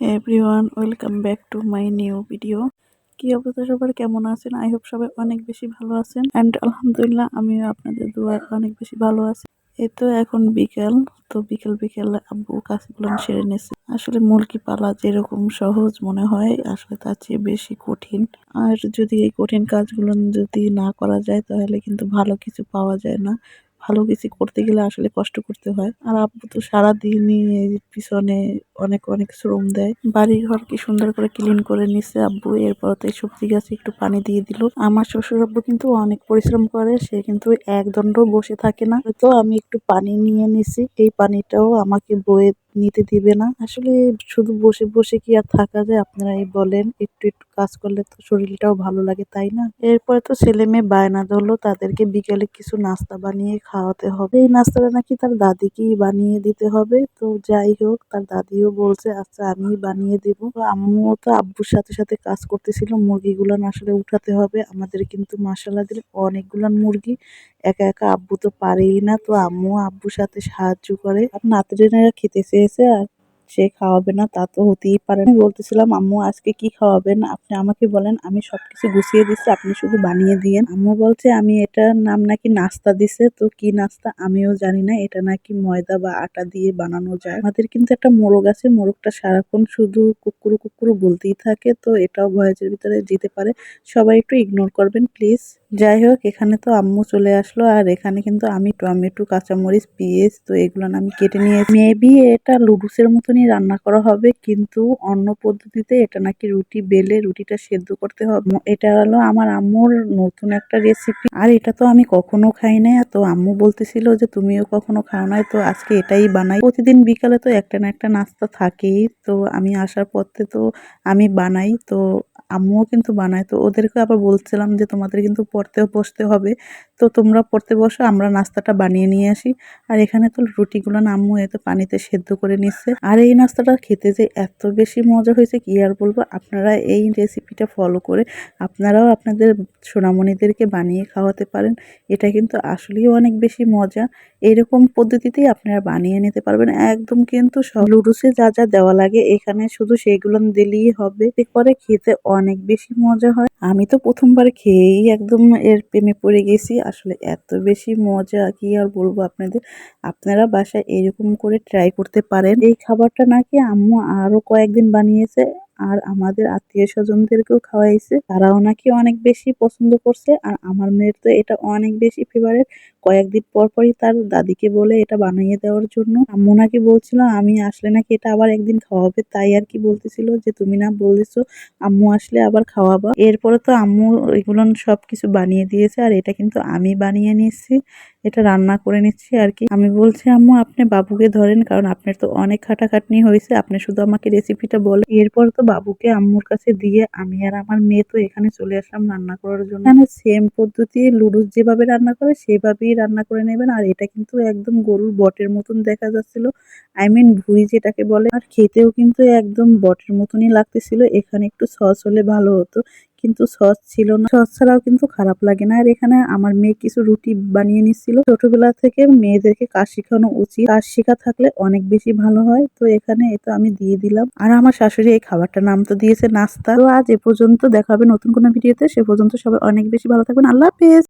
Everyone welcome back to my new video কি অবস্থা সবার? কেমন আছেন? আই হোপ সবাই অনেক বেশি ভালো আছেন। অ্যান্ড আলহামদুলিল্লাহ, আমিও আপনাদের দোয়ার অনেক বেশি ভালো আছি। এই তো এখন বিকেল, তো বিকেল বিকেল আব্বু কাজগুলো সেরে নিয়েছে আসলে মুরগি পালা যেরকম সহজ মনে হয়, আসলে তার চেয়ে বেশি কঠিন। আর যদি এই কঠিন কাজগুলো যদি না করা যায়, তাহলে কিন্তু ভালো কিছু পাওয়া যায় না। ভালো কিছু করতে গেলে আসলে কষ্ট করতে হয়। আর আব্বু তো সারাদিনই পিছনে অনেক অনেক শ্রম দেয়। বাড়ি ঘর কি সুন্দর করে ক্লিন করে নিছে আব্বু। এরপর তো এই সবজি গাছে একটু পানি দিয়ে দিল। আমার শ্বশুর আব্বু কিন্তু অনেক পরিশ্রম করে। সে কিন্তু এক দণ্ড বসে থাকে না। তো আমি একটু পানি নিয়ে নিছি। এই পানিটাও আমাকে বয়ে নিতে দিবে না। আসলে শুধু বসে বসে কি আর থাকা যায়? আপনারাই বলেন। একটু একটু কাজ করলে তো শরীরটাও ভালো লাগে, তাই না? এরপরে তো ছেলে মেয়ে বায়না ধরলো। তাদেরকে বিকেলে কিছু নাস্তা বানিয়ে খাওয়াতে হবে। এই নাস্তাটা নাকি তার দাদিকেই বানিয়ে দিতে হবে। তো যাই হোক, তার দাদিও বলছে আচ্ছা আমি বানিয়ে দেবো। আম্মুও তো আব্বুর সাথে সাথে কাজ করতেছিল, মুরগিগুলো আসলে উঠাতে হবে। আমাদের কিন্তু মাসালা দিলে অনেকগুলান মুরগি, একা একা আব্বু তো পারেই না। তো আম্মু আব্বুর সাথে সাহায্য করে। আর নাতরেনেরা খেতে চেয়েছে আর সে খাওয়াবে না, তা তো হতেই পারে না। বলতেছিলাম, আম্মু, আজকে কি খাওয়াবেন? আপনি আমাকে বলেন, আমি সবকিছু গুছিয়ে দিচ্ছি, আপনি শুধু বানিয়ে দিয়েন। আম্মু বলছে, আমি এটার নাম নাকি নাস্তা দিছে, তো কি নাস্তা আমিও জানি না, এটা নাকি ময়দা বা আটা দিয়ে বানানো যায়। আমাদের কিন্তু একটা মোরগ আছে, মোরগটা সারাক্ষণ শুধু কুকুরু কুকুরু বলতেই থাকে, তো এটাও ভয়েসের ভিতরে যেতে পারে। সবাই একটু ইগনোর করবেন প্লিজ যাই হোক এখানে তো আম্মু চলে আসলো আর এখানে কিন্তু আমি টমেটো, কাঁচামরিচ, পেঁয়াজ, তো এগুলো আমি কেটে নিয়ে মেবি এটা লুডুসের মতনই রান্না করা হবে, কিন্তু অন্য পদ্ধতিতে এটা নাকি রুটি বেলে রুটিটা সেদ্ধ করতে হবে। এটা হলো আমার আম্মুর নতুন একটা রেসিপি আর এটা তো আমি কখনো খাই নাই, তো আম্মু বলতেছিল যে তুমিও কখনো খাও নাই, তো আজকে এটাই বানাই। প্রতিদিন বিকালে তো একটা না একটা নাস্তা থাকেই, তো আমি আসার পথে তো আমি বানাই, তো আম্মুও কিন্তু বানায়। তো ওদেরকে আবার বলছিলাম যে, তোমাদের কিন্তু পড়তেও বসতে হবে। তো তোমরা পড়তে বসো, আমরা নাস্তাটা বানিয়ে নিয়ে আসি। আর এখানে তো রুটিগুলো না আম্মু এত পানিতে সেদ্ধ করে নিচ্ছে। আর এই নাস্তাটা খেতে যে এত বেশি মজা হয়েছে, কি আর বলব? আপনারা এই রেসিপিটা ফলো করে আপনারাও আপনাদের সোনামণিদেরকে বানিয়ে খাওয়াতে পারেন। এটা কিন্তু আসলেই অনেক বেশি মজা। এরকম পদ্ধতিতেই আপনারা বানিয়ে নিতে পারবেন। একদম কিন্তু লুডুসে যা যা দেওয়া লাগে, এখানে শুধু সেইগুলো দিলেই হবে। পরে খেতে অনেক বেশি মজা হয়। আমি তো প্রথমবার খেয়েই একদম এর প্রেমে পড়ে গেছি। আসলে এত বেশি মজা কি আর বলব আপনাদের? আপনারা বাসায় এরকম করে ট্রাই করতে পারেন। এই খাবারটা নাকি আম্মু আরও কয়েকদিন বানিয়েছে। আর আমাদের আত্মীয় স্বজনদেরকেও খাওয়াইছে। তারাও নাকি অনেক বেশি পছন্দ করছে আর আমার মেয়ের তো এটা অনেক বেশি ফেভারেট কয়েকদিন পর পরই তার দাদিকে বলে এটা বানিয়ে দেওয়ার জন্য। আম্মু নাকি বলছিল, আমি আসলে নাকি এটা আবার একদিন খাওয়াবে। তাই আর কি বলতেছিল যে, তুমি না বলেছ, আম্মু আসলে আবার খাওয়াবা। এরপরে তো আম্মু এগুলো সব কিছু বানিয়ে দিয়েছে আর এটা কিন্তু আমি বানিয়ে নিচ্ছি। এটা রান্না করে নিচ্ছি আর কি। আমি বলছি, আম্মু, আপনি বাবুকে ধরেন, কারণ আপনার তো অনেক খাটাখাটনি হয়েছে। আপনি শুধু আমাকে রেসিপিটা বলে এরপর তো বাবুকে আম্মুর কাছে দিয়ে আমি আর আমার মেয়ে তো এখানে চলে আসলাম রান্না করার জন্য। এখানে সেম পদ্ধতি লুডুস যেভাবে রান্না করে সেভাবেই রান্না করে নেবেন। আর এটা কিন্তু একদম গরুর বটের মতন দেখা যাচ্ছিল। আই মিন ভুড়ি যেটাকে বলে। আর খেতেও কিন্তু একদম বটের মতনই লাগতেছিল। এখানে একটু সস হলে ভালো হতো। কিন্তু সস ছিল না। সস ছাড়াও কিন্তু খারাপ লাগে না। আর এখানে আমার মেয়ে কিছু রুটি বানিয়ে নিচ্ছিল। ছোটবেলা থেকে মেয়েদেরকে কাজ শেখানো উচিত। কাজ শেখা থাকলে অনেক বেশি ভালো হয়। তো এখানে এতো আমি দিয়ে দিলাম। আর আমার শাশুড়ি এই খাবারটার নাম তো দিয়েছে নাস্তা। তো আজ এ পর্যন্ত দেখাবে নতুন কোনো ভিডিওতে। সে পর্যন্ত সবাই অনেক বেশি ভালো থাকবেন। আল্লাহ হাফেজ।